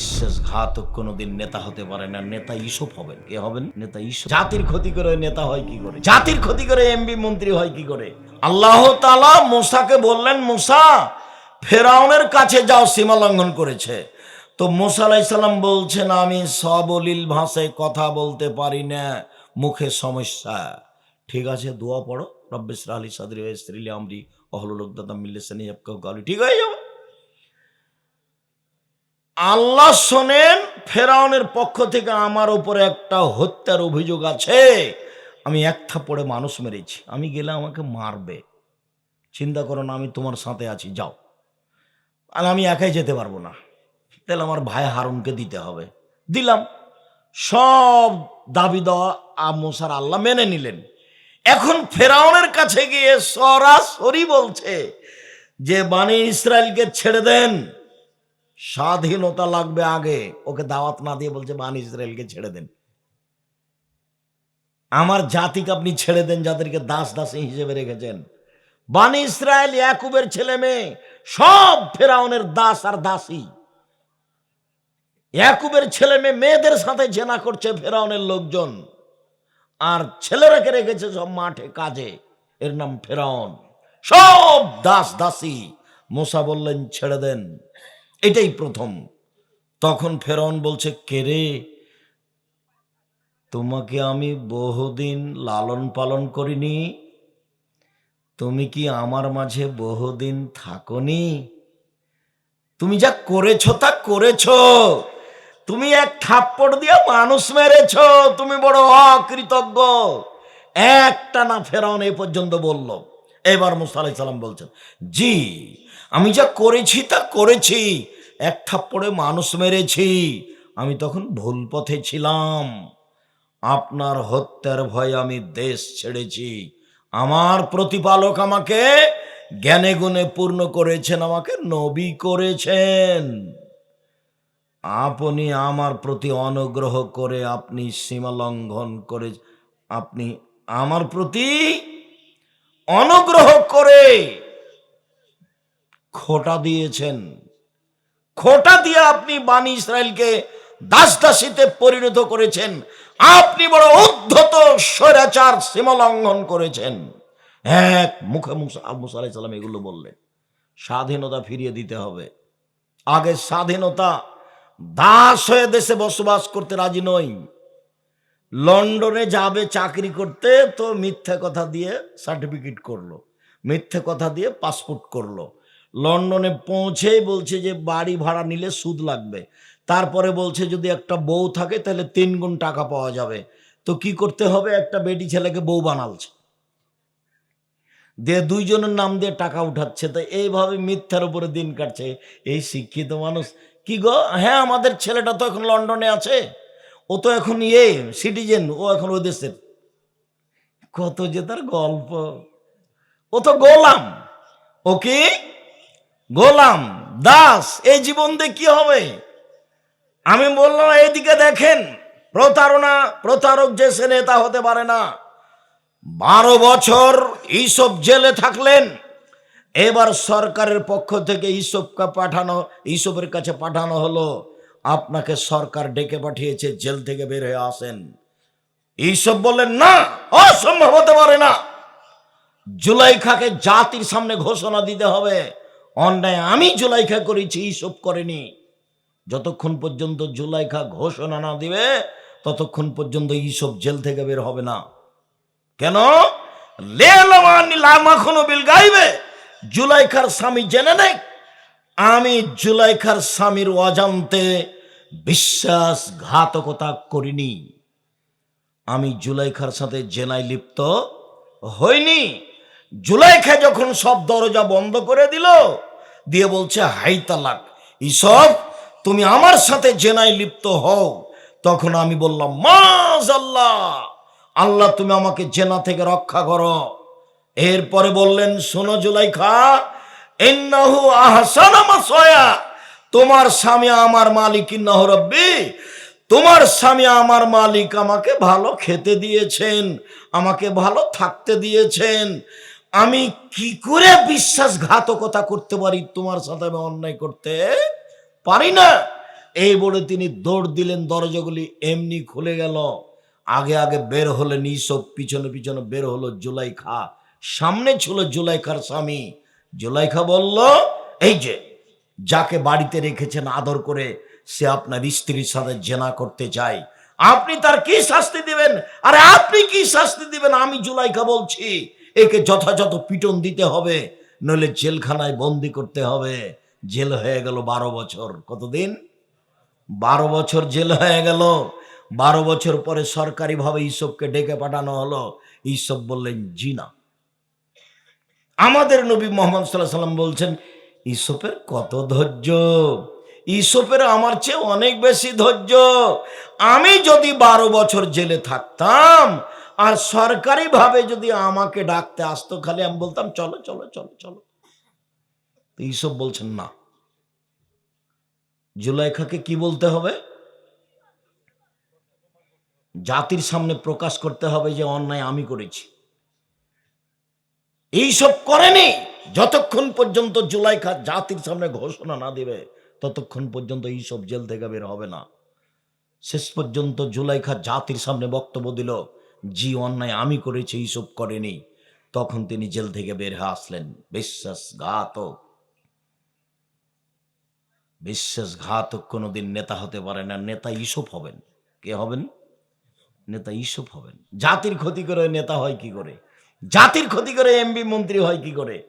বিশ্বাসঘাতক কোনোদিন নেতা হতে পারে না। নেতা ইসব হবেন। কে হবেন? নেতা ইসব জাতির ক্ষতি করে নেতা হয় কি করে? জাতির ক্ষতি করে এমপি মন্ত্রী হয় কি করে? আল্লাহ তালা মুসাকে বললেন, মুসা, ফেরাউনের কাছে যাও, সীমা লঙ্ঘন করেছে। তো মুসা আলাইসাল্লাম বলছেন, আমি সবলীল ভাষায় কথা বলতে পারি না। মুখে সমস্যা। ঠিক আছে, দোয়া পড়ো। রব্বেসরা আলী সাদরি স্ত্রীলি আমরি। অহলুলকদাতা মিল্লেসানি গালি ঠিক হয়ে যাবে। আল্লাহ শোনেন, ফেরাউনের পক্ষ থেকে আমার উপরে একটা হত্যার অভিযোগ আছে। আমি এক থাপ্পড়ে মানুষ মেরেছি। আমি গেলে আমাকে মারবে। চিন্তা করো না, আমি তোমার সাথে আছি, যাও। আর আমি একাই যেতে পারব না। তাহলে আমার ভাই হারুনকে দিতে হবে। দিলাম। সব দাবি দেওয়া মোসার আল্লাহ মেনে নিলেন। এখন ফেরাউনের কাছে গিয়ে সরাসরি বলছে যে বাণী ইসরায়েলকে ছেড়ে দেন। স্বাধীনতা লাগবে আগে। ওকে দাওয়াত না দিয়ে বলছে, বান ইসরায়েলকে ছেড়ে দেন। আমার জাতিকে আপনি ছেড়ে দেন, যাদেরকে দাস দাসী হিসেবে রেখেছেন। বান ইসরায়েল ইয়াকুবের ছেলে মেয়ে, সব ফেরাউনের দাস আর দাসী। ইয়াকুবের ছেলে মেয়ে, মেয়েদের সাথে জেনা করছে ফেরাউনের লোকজন। আর ছেলেরাকে রেখেছে সব মাঠে কাজে। এর নাম ফেরাউন। সব দাস দাসী। মোসা বললেন, ছেড়ে দেন। এটাই প্রথম। তখন ফেরন বলছে কেরে তোমাকে আমি বহুদিন লালন পালন করিনি। তুমি কি আমার মাঝে বহুদিন থাকনি? তুমি যা করেছ তা করেছ। তুমি এক থাপ্পড় দিয়ে মানুষ মেরেছ। তুমি বড় অকৃতজ্ঞ। একটা না ফেরাউন এই পর্যন্ত বলল। এবার মুসা আলাই সাল্লাম বলছেন, জি আমি যা করেছি তা করেছি। এক থাপ্পড়ে মানুষ মেরেছি। আমি তখন ভুল পথে ছিলাম। আপনার হত্যার ভয়ে আমি দেশ ছেড়েছি। আমার প্রতিপালক আমাকে জ্ঞানে গুণে পূর্ণ করেছেন, আমাকে নবী করেছেন। আপনি আমার প্রতি অনুগ্রহ করে আপনি সীমা লঙ্ঘন করে, আপনি আমার প্রতি অনুগ্রহ করে খোটা দিয়েছেন। খোটা দিয়ে আপনি বাণী ইসরায়েলকে দাস দাসীতে পরিণত করেছেন। আপনি বড় উদ্ধত স্বৈরাচার সীমা লঙ্ঘন করেছেন। এক মুখে মুসা আলাইসাল্লাম এগুলো বললেন। স্বাধীনতা ফিরিয়ে দিতে হবে। আগে স্বাধীনতা, দাস হয়ে দেশে বসবাস করতে রাজি নই। লন্ডনে যাবে চাকরি করতে, তো মিথ্যে কথা দিয়ে সার্টিফিকেট করল। মিথ্যে কথা দিয়ে পাসপোর্ট করল। লন্ডনে পৌঁছেই বলছে যে বাড়ি ভাড়া নিলে সুদ লাগবে। তারপরে বলছে যদি একটা বউ থাকে তাহলে তিন গুণ টাকা পাওয়া যাবে। তো কি করতে হবে? একটা বেটি ছেলেকে বউ বানালছে। দিয়ে দুইজনের নাম দিয়ে টাকা উঠাচ্ছে। তো এইভাবে মিথ্যার উপরে দিন কাটছে। এই শিক্ষিত মানুষ, কি গো? হ্যাঁ আমাদের ছেলেটা তো এখন লন্ডনে আছে। ও তো এখন ইয়ে সিটিজেন, ও এখন ওই দেশের। কত যে তার গল্প। ও তো গোলাম। ও কি? গোলাম, দাস, এই জীবন দিয়ে কি হবে? আমি বললাম, এইদিকে দেখেন, প্রতারণা, প্রতারক যে সে নেতা হতে পারে না। বারো বছর এইসব জেলে থাকলেন, এবার সরকারের পক্ষ থেকে ইসবকে পাঠানো, ইসবের কাছে পাঠানো হলো। আপনাকে সরকার ডেকে পাঠিয়েছে, জেল থেকে বের হয়ে আসেন। এইসব বললেন, না, অসম্ভব হতে পারে না। জুলাইখাকে জাতির সামনে ঘোষণা দিতে হবে। অন্যায় আমি জুলাইখা করেছি, এইসব করেনি। যতক্ষণ পর্যন্ত জুলাইখা ঘোষণা না দিবে, ততক্ষণ পর্যন্ত এইসব জেল থেকে বের হবে না। কেন? জুলাইখার স্বামী জেনে নেই আমি জুলাইখার স্বামীর অজান্তে বিশ্বাসঘাতকতা করিনি। আমি জুলাইখার সাথে জেনায় লিপ্ত হইনি। জুলাইখা যখন সব দরজা বন্ধ করে দিল দিয়ে বলছে, হাই তালাক, ইসব, তুমি আমার সাথে জেনায় লিপ্ত হও। তখন আমি বললাম মাজ আল্লাহ আল্লাহ তুমি আমাকে জেনা থেকে রক্ষা করো। এরপরে বললেন, শোনো জুলাইখা, ইন্নাহু আহসানা মাসয়া তোমার স্বামী আমার মালিক, ইন্নাহু রব্বি, তোমার স্বামী আমার মালিক আমাকে ভালো খেতে দিয়েছেন, আমাকে ভালো থাকতে দিয়েছেন। আমি কি করে বিশ্বাসঘাতকতা করতে পারি তোমার সাথে আমি অন্যায় করতে? পারি না। এই বলে তিনি দৌড় দিলেন, দরজাগুলি এমনি খুলে গেল। আগে আগে বের হলেন ইসব পিছনে পিছনে বের হলো জুলাইখা। সামনে ছিল জুলাইখার স্বামী। জুলাইখা বলল, এই যে, যাকে বাড়িতে রেখেছেন আদর করে সে আপনার স্ত্রীর সাথে জেনা করতে চায়। আপনি তার কি শাস্তি দিবেন? আরে আপনি কি শাস্তি দিবেন? আমি জুলাইখা বলছি। একে যথাযথ পিটন দিতে হবে, নইলে জেলখানায় বন্দি করতে হবে। জেল হয়ে গেল বারো বছর। কতদিন? বারো বছর জেল হয়ে গেল। বারো বছর পরে সরকারিভাবে ইসবকে ডেকে পাঠানো হলো। ইসব বললেন জিনা আমাদের নবী মোহাম্মদ সাল্লাহ সাল্লাম বলছেন, ইসপের কত ধৈর্য? ইসপের আমার চেয়ে অনেক বেশি ধৈর্য। আমি যদি বারো বছর জেলে থাকতাম আর সরকারিভাবে যদি আমাকে ডাকতে আসতো, খালি আমি বলতাম, চলো চলো চলো চলো। তো ইসব বলছেন না। জুলাইখাকে কি বলতে হবে? জাতির সামনে প্রকাশ করতে হবে যে অন্যায় আমি করেছি। এইসব করেনি, যতক্ষণ পর্যন্ত জুলাইখা জাতির সামনে ঘোষণা না দিবে, ততক্ষণ পর্যন্ত এইসব জেল থেকে বের হবে না। শেষ পর্যন্ত জুলাইখা জাতির সামনে বক্তব্য দিল জি অন্যায় আমি করেছি, এইসব করেনি। তখন তিনি জেল থেকে বের হয়ে আসলেন। বিশ্বাসঘাতক। বিশ্বাসঘাতক কোনোদিন নেতা হতে পারে না। নেতা ইসব হবেন। কে হবেন? নেতা ইসব হবেন। জাতির ক্ষতি করে নেতা হয় কি করে? জাতির ক্ষতি করে এমবি মন্ত্রী হয় কি করে?